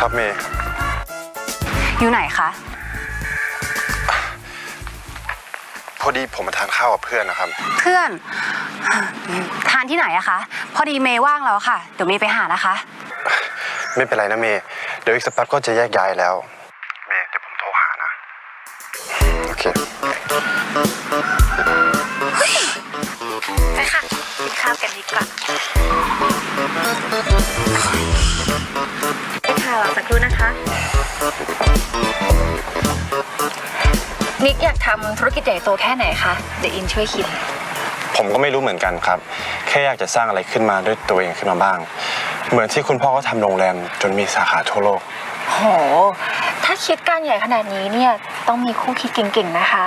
ครับเมย์อยู่ไหนคะ พอดีผมมาทานข้าวกับเพื่อนนะครับ เพื่อน ทานที่ไหนอะคะ พอดีเมย์ว่างแล้วค่ะ เดี๋ยวเมย์ไปหานะคะ ไม่เป็นไรนะเมย์เดี๋ยวอีกสักแป๊บก็จะแยกย้ายแล้ว นะคะ นิกอยากทำธุรกิจใหญ่โตแค่ไหนคะ เดี๋ยวอินช่วยคิด ผมก็ไม่รู้เหมือนกันครับ แค่อยากจะสร้างอะไรขึ้นมาด้วยตัวเองขึ้นมาบ้าง เหมือนที่คุณพ่อก็ทำโรงแรมจนมีสาขาทั่วโลก โห ถ้าคิดการใหญ่ขนาดนี้เนี่ยต้องมีคู่คิดเก่งๆนะคะ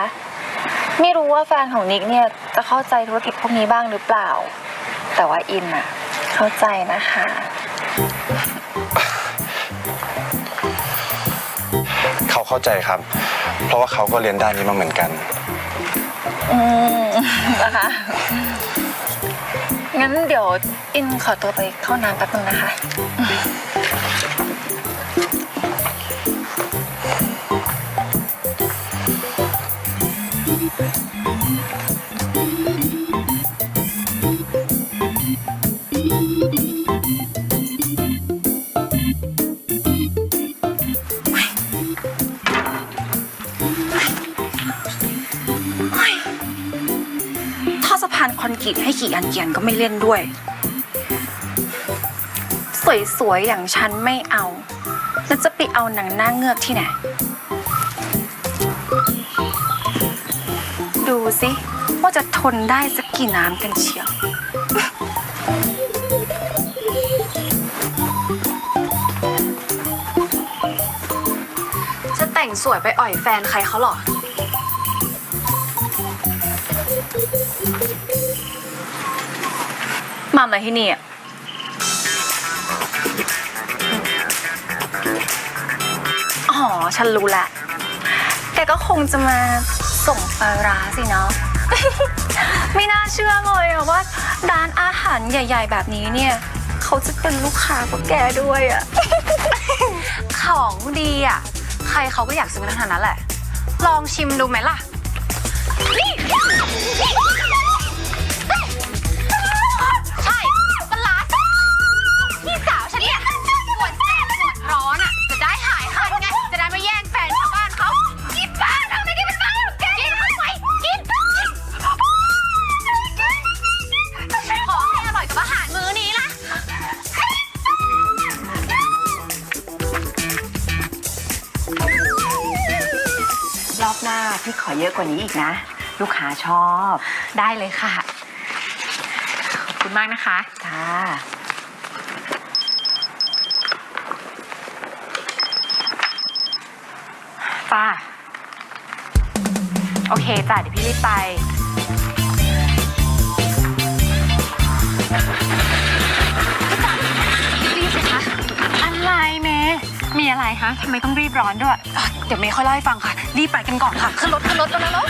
ไม่รู้ว่าแฟนของนิกเนี่ยจะเข้าใจธุรกิจพวกนี้บ้างหรือเปล่า แต่ว่าอินอะเข้าใจนะคะ เข้าใจครับ เพราะว่าเขาก็เรียนด้านนี้มาเหมือนกัน อืมนะคะ งั้นเดี๋ยวอินขอตัวไปเข้าน้ำแป๊บนึงนะคะ อสะพานคอนกรีตให้กี่อันเกียนก็ไม่เล่นด้วย สวยๆ อย่างฉันไม่เอา แล้วจะไปเอาหนังหน้าเงือกที่ไหน ดูสิ ว่าจะทนได้สักกี่น้ำกันเชียวจะแต่งสวยไปอ่อยแฟนใครเขาหรอ มามาที่นี่อะอ๋อ ฉันรู้ละ แกก็คงจะมาส่งปลาร้าสิเนาะ ไม่น่าเชื่อเลยอะว่าร้านอาหารใหญ่ ๆ แบบนี้เนี่ย เขาจะเป็นลูกค้าพวกแกด้วยอะ ของดีอะใครเขาก็อยากซื้อกันทั้งนั้นแหละ ลองชิมดูไหมล่ะ พี่ขอเยอะกว่านี้อีกนะ ลูกค้าชอบ ได้เลยค่ะ ขอบคุณมากนะคะค่ะป้า โอเคจ้ะเดี๋ยวพี่รีบไปะทำไมต้องรีบร้อนด้วย เดี๋ยวเมย์ค่อยเล่าให้ฟังค่ะ รีบไปกันก่อนค่ะ ขึ้นรถขึ้นรถกันแล้วเนาะ